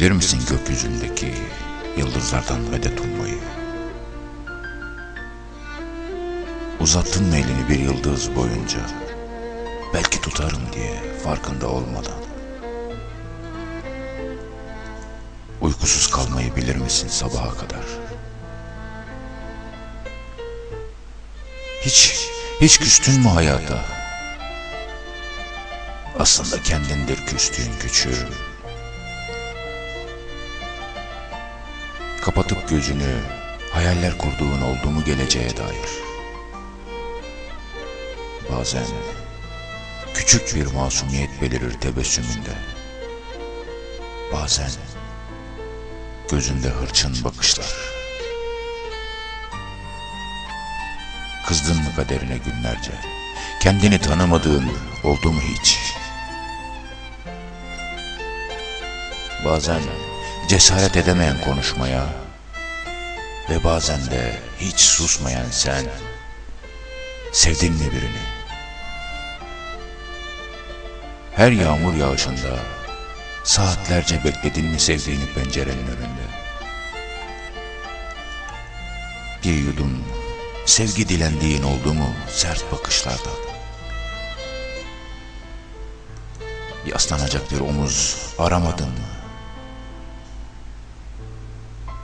Bilir misin gökyüzündeki yıldızlardan medet ummayı? Uzattın mı elini bir yıldız boyunca? Belki tutarım diye farkında olmadan. Uykusuz kalmayı bilir misin sabaha kadar? Hiç, hiç küstün mü hayata? Aslında kendindir küstüğün küçüğü. Kapatıp gözünü, hayaller kurduğun oldu mu geleceğe dair. Bazen küçük bir masumiyet belirir tebessümünde. Bazen gözünde hırçın bakışlar. Kızdın mı kaderine günlerce? Kendini tanımadığın oldu mu hiç? Bazen cesaret edemeyen konuşmaya ve bazen de hiç susmayan sen sevdin mi birini? Her yağmur yağışında saatlerce bekledin mi sevdiğini pencerenin önünde? Bir yudum sevgi dilendiğin oldu mu sert bakışlardan? Yaslanacak bir omuz aramadın mı?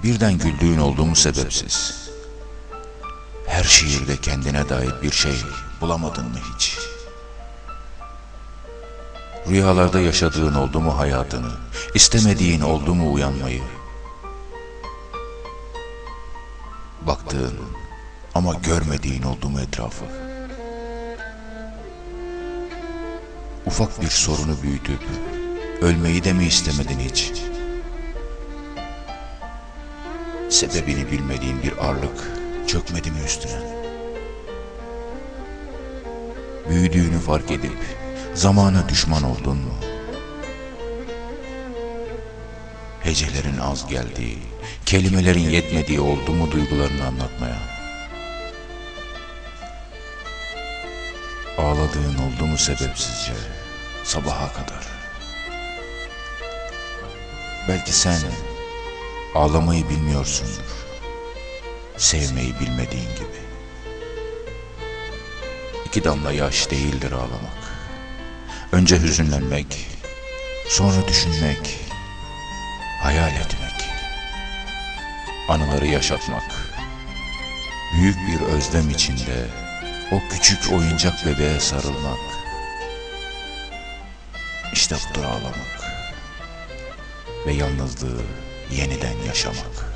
Birden güldüğün oldu mu sebepsiz? Her şiirde kendine dair bir şey bulamadın mı hiç? Rüyalarda yaşadığın oldu mu hayatını? İstemediğin oldu mu uyanmayı? Baktığın ama görmediğin oldu mu etrafı? Ufak bir sorunu büyütüp ölmeyi de mi istemedin hiç? Sebebini bilmediğin bir ağırlık çökmedi mi üstüne? Büyüdüğünü fark edip zamana düşman oldun mu? Hecelerin az geldiği, kelimelerin yetmediği oldu mu duygularını anlatmaya? Ağladığın oldu mu sebepsizce sabaha kadar? Belki sen ağlamayı bilmiyorsundur. Sevmeyi bilmediğin gibi. İki damla yaş değildir ağlamak. Önce hüzünlenmek, sonra düşünmek, hayal etmek, anıları yaşatmak, büyük bir özlem içinde o küçük oyuncak bebeğe sarılmak, işte budur ağlamak ve yalnızlığı yeniden yaşamak.